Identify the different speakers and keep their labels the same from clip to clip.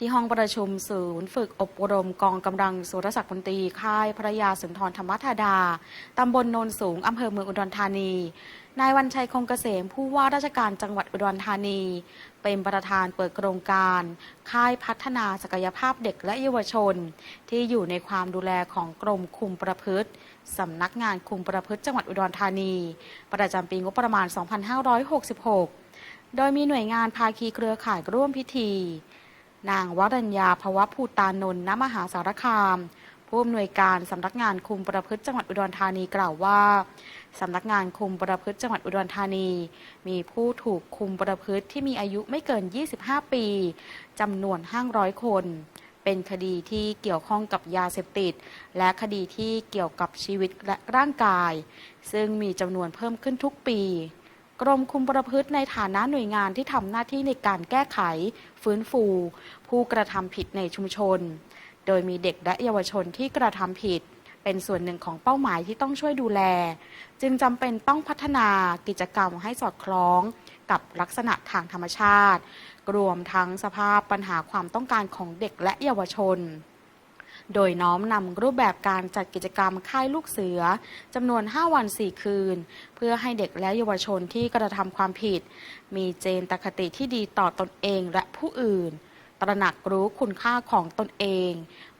Speaker 1: ที่ห้องประชุมศูนย์ฝึกอบรมกองกำลังสุรศักดิ์มนตรีค่ายพระยาสุนทรธรรมธาดา ตำบลโนนสูง อำเภอเมืองอุดรธานี นายวันชัยคงเกษมผู้ว่าราชการจังหวัดอุดรธานี เป็นประธานเปิดโครงการ ค่ายพัฒนาศักยภาพเด็กและเยาวชน ที่อยู่ในความดูแลของกรมคุมประพฤติสำนักงานคุมประพฤติจังหวัดอุดรธานี ประจำปีงบประมาณ 2566 โดยมีหน่วยงานภาคีเครือข่ายร่วมพิธี นางวรัญญาภวะภูตานนท์ณมหาสารคาม ผู้อำนวยการสำนักงานคุมประพฤติจังหวัดอุดรธานีกล่าวว่าสำนักงานคุมประพฤติจังหวัดอุดรธานี มีผู้ถูกคุมประพฤติที่มีอายุไม่เกิน 25 ปีจำนวน 500 คน เป็นคดีที่เกี่ยวข้องกับยาเสพติด และคดีที่เกี่ยวกับชีวิตและร่างกาย ซึ่งมีจำนวนเพิ่มขึ้นทุกปี กรมคุมประพฤติในฐานะหน่วยงานที่ทำหน้าที่ในการแก้ไข ฟื้นฟู ผู้กระทำผิดในชุมชน โดยมีเด็กและเยาวชนที่กระทำผิด เป็นส่วนหนึ่งของเป้าหมายที่ต้องช่วยดูแล จึงจำเป็นต้องพัฒนากิจกรรมให้สอดคล้องกับลักษณะทางธรรมชาติ รวมทั้งสภาพปัญหาความต้องการของเด็กและเยาวชน โดยน้อมนำรูปแบบการจัดกิจกรรมค่ายลูกเสือจำนวน 5 วัน 4 คืน เพื่อให้เด็กและเยาวชนที่กระทำความผิด มีเจนตคติที่ดีต่อตนเองและผู้อื่น ตระหนักรู้คุณค่าของตนเอง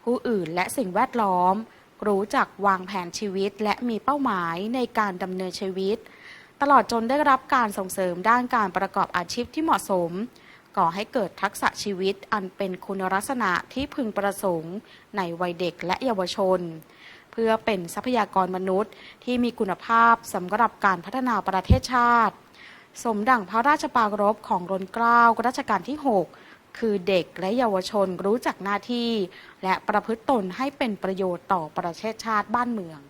Speaker 1: ผู้อื่นและสิ่งแวดล้อม รู้จักวางแผนชีวิตและมีเป้าหมายในการดำเนินชีวิต ตลอดจนได้รับการส่งเสริมด้านการประกอบอาชีพที่เหมาะสม ก่อให้เกิดทักษะชีวิตอันเป็นคุณลักษณะที่พึงประสงค์ ในวัยเด็กและเยาวชน เพื่อเป็นทรัพยากรมนุษย์ที่มีคุณภาพสำหรับการพัฒนาประเทศชาติ สมดั่งพระราชปรารภของรนเกล้ารัชกาลที่ 6 คือเด็กและเยาวชนรู้จักหน้าที่ และประพฤติตนให้เป็นประโยชน์ต่อประเทศชาติบ้านเมือง